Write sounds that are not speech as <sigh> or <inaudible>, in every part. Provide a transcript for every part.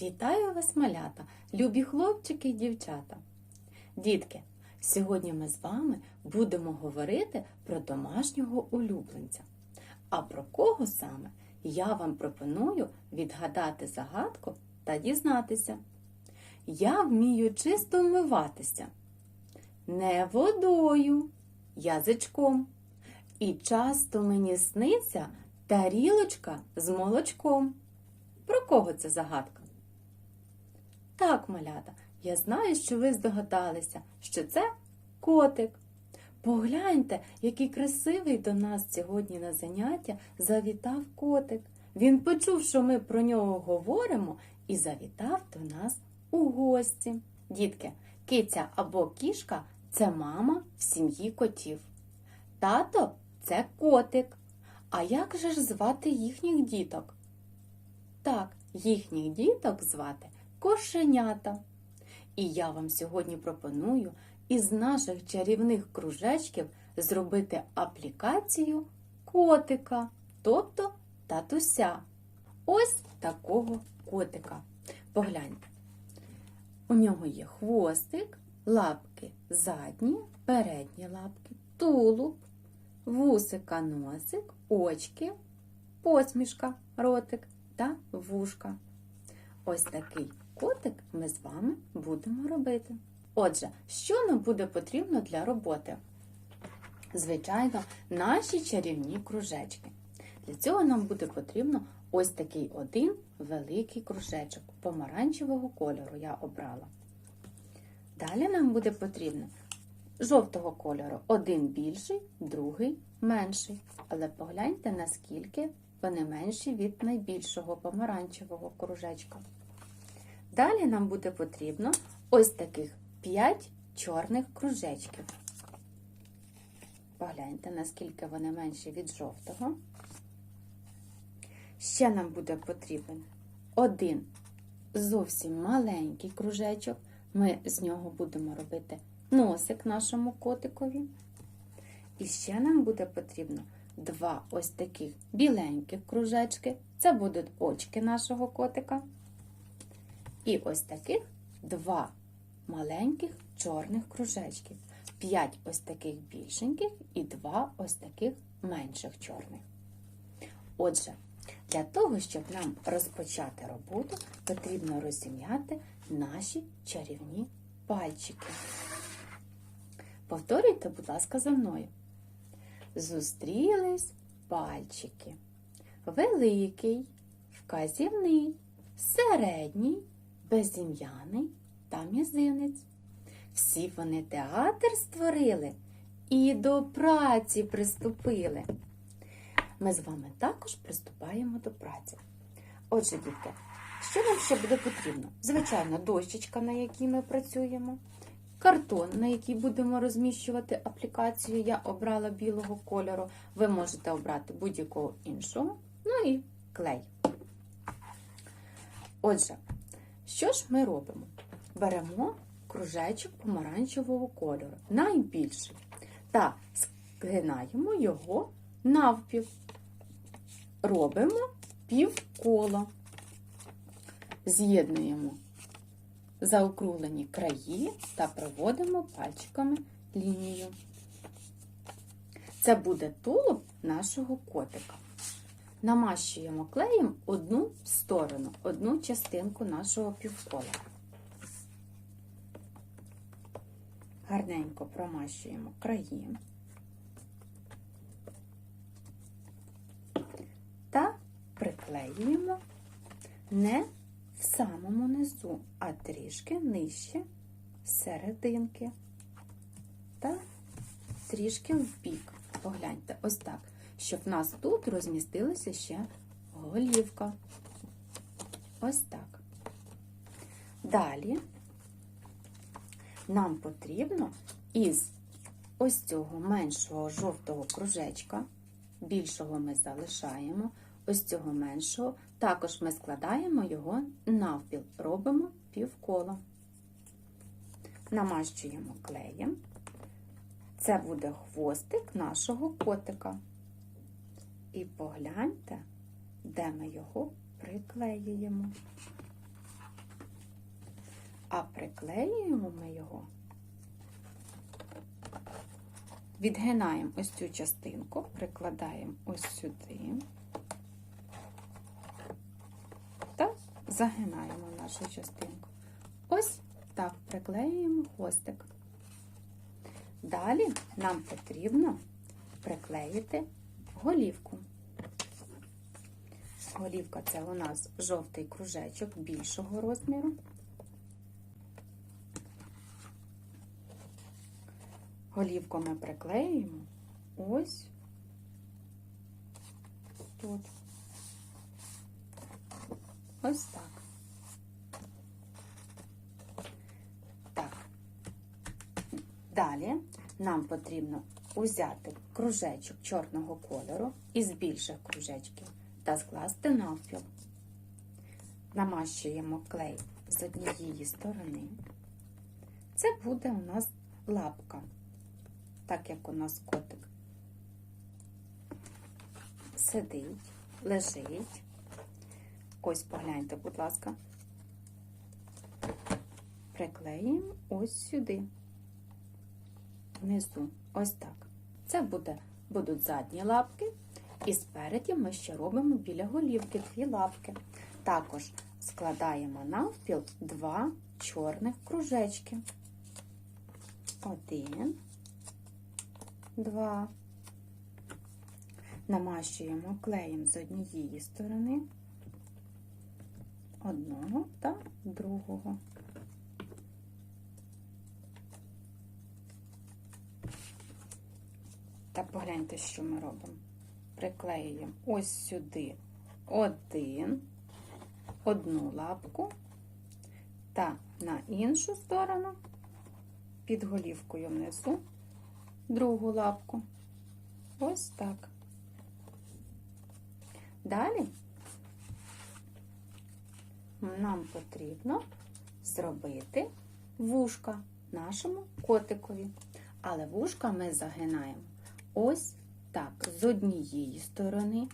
Вітаю вас, малята, любі хлопчики і дівчата. Дітки, сьогодні ми з вами будемо говорити про домашнього улюбленця. А про кого саме я вам пропоную відгадати загадку та дізнатися. Я вмію чисто вмиватися, не водою, язичком. І часто мені сниться тарілочка з молочком. Про кого це загадка? Так, малята, я знаю, що ви здогадалися, що це котик. Погляньте, який красивий до нас сьогодні на заняття завітав котик. Він почув, що ми про нього говоримо, і завітав до нас у гості. Дітки, киця або кішка це мама в сім'ї котів. Тато це котик. А як же ж звати їхніх діток? Так, їхніх діток звати кошенята. І я вам сьогодні пропоную із наших чарівних кружечків зробити аплікацію котика, тобто татуся. Ось такого котика. Погляньте. У нього є хвостик, лапки задні, передні лапки, тулуб, вусика носик, очки, посмішка, ротик та вушка. Ось такий котик ми з вами будемо робити. Отже, що нам буде потрібно для роботи? Звичайно, наші чарівні кружечки. Для цього нам буде потрібно ось такий один великий кружечок помаранчевого кольору я обрала. Далі нам буде потрібно жовтого кольору один більший, другий менший. Але погляньте, наскільки вони менші від найбільшого помаранчевого кружечка. Далі нам буде потрібно ось таких 5 чорних кружечків. Погляньте, наскільки вони менші від жовтого. Ще нам буде потрібен один зовсім маленький кружечок. Ми з нього будемо робити носик нашому котикові. І ще нам буде потрібно два ось таких біленьких кружечки. Це будуть очки нашого котика. І ось таких два маленьких чорних кружечків. П'ять ось таких більшеньких і два ось таких менших чорних. Отже, для того, щоб нам розпочати роботу, потрібно розім'яти наші чарівні пальчики. Повторюйте, будь ласка, за мною. Зустрілись пальчики. Великий, вказівний, середній, безім'яний та мізинець. Всі вони театр створили і до праці приступили. Ми з вами також приступаємо до праці. Отже, дітки, що нам ще буде потрібно? Звичайно, дощечка, на якій ми працюємо, картон, на який будемо розміщувати аплікацію. Я обрала білого кольору. Ви можете обрати будь-якого іншого. Ну і клей. Отже, що ж ми робимо? Беремо кружечок помаранчевого кольору, найбільший, та згинаємо його навпів. Робимо півкола. З'єднуємо заокруглені краї та проводимо пальчиками лінію. Це буде тулуб нашого котика. Намащуємо клеєм одну сторону, одну частинку нашого півкола. Гарненько промащуємо краї та приклеюємо не в самому низу, а трішки нижче серединки та трішки вбік. Погляньте, ось так, щоб в нас тут розмістилася ще голівка. Ось так. Далі нам потрібно із ось цього меншого жовтого кружечка, більшого ми залишаємо, ось цього меншого, також ми складаємо його навпіл, робимо півкола. Намащуємо клеєм. Це буде хвостик нашого котика. І погляньте, де ми його приклеюємо. А приклеюємо ми його. Відгинаємо ось цю частинку, прикладаємо ось сюди та загинаємо нашу частинку. Ось так приклеюємо хвостик. Далі нам потрібно приклеїти голівку. Голівка це у нас жовтий кружечок більшого розміру. Голівку ми приклеюємо ось тут. Ось так. Так. Далі нам потрібно узяти кружечок чорного кольору із більших кружечків та скласти навпіл. Намащуємо клей з однієї сторони. Це буде у нас лапка, так як у нас котик сидить, лежить. Ось погляньте, будь ласка. Приклеїмо ось сюди, внизу, ось так. Це буде, будуть задні лапки, і спереді ми ще робимо біля голівки дві лапки. Також складаємо навпіл два чорних кружечки. Один, два. Намащуємо клеєм з однієї сторони одного та другого. Та погляньте, що ми робимо. Приклеюємо ось сюди один, одну лапку та на іншу сторону під голівкою внизу другу лапку. Ось так. Далі нам потрібно зробити вушка нашому котикові. Але вушка ми загинаємо ось так. З однієї сторони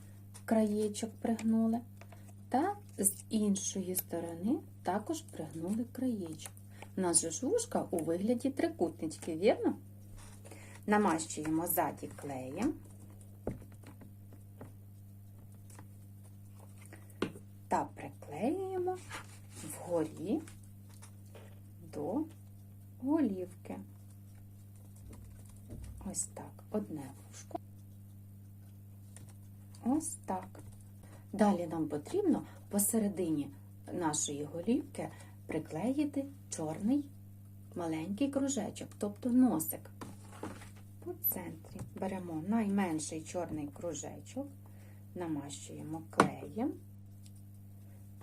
краєчок пригнули, та з іншої сторони також пригнули краєчок. У нас же ж у вигляді трикутнички, вірно? Намащуємо ззаді клеєм. Та приклеюємо вгорі до голівки. Ось так, одне вушко. Ось так. Далі нам потрібно посередині нашої голівки приклеїти чорний маленький кружечок, тобто носик. По центрі беремо найменший чорний кружечок, намащуємо клеєм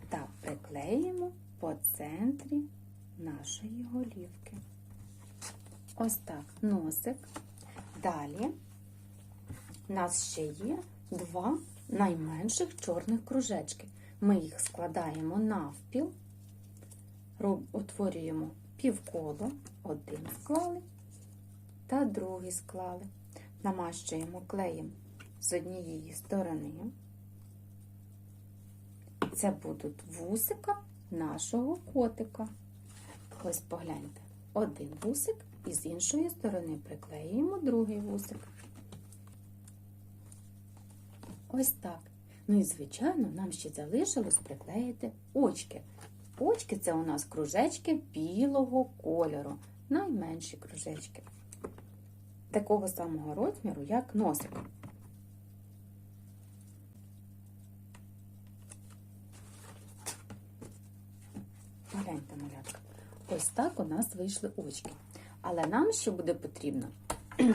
та приклеїмо по центрі нашої голівки. Ось так носик. Далі у нас ще є два найменших чорних кружечки. Ми їх складаємо навпіл, утворюємо півколо, один склали та другий склали. Намащуємо клеєм з однієї сторони. Це будуть вусика нашого котика. Ось погляньте, один вусик і з іншої сторони приклеюємо другий вусик. Ось так. Ну і, звичайно, нам ще залишилось приклеїти очки. Очки це у нас кружечки білого кольору, найменші кружечки. Такого самого розміру, як носик. Погляньте, малятка. Ось так у нас вийшли очки. Але нам ще буде потрібно <clears throat>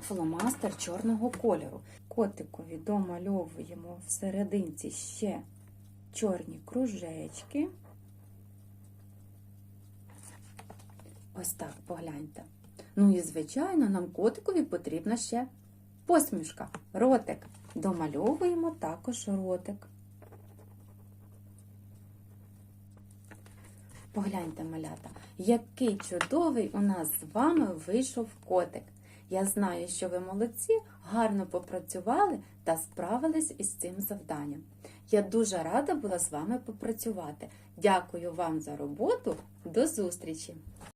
фломастер чорного кольору. Котикові домальовуємо в серединці ще чорні кружечки. Ось так, погляньте. Ну і, звичайно, нам котикові потрібна ще посмішка, ротик. Домальовуємо також ротик. Погляньте, малята, який чудовий у нас з вами вийшов котик. Я знаю, що ви молодці, гарно попрацювали та справились із цим завданням. Я дуже рада була з вами попрацювати. Дякую вам за роботу. До зустрічі!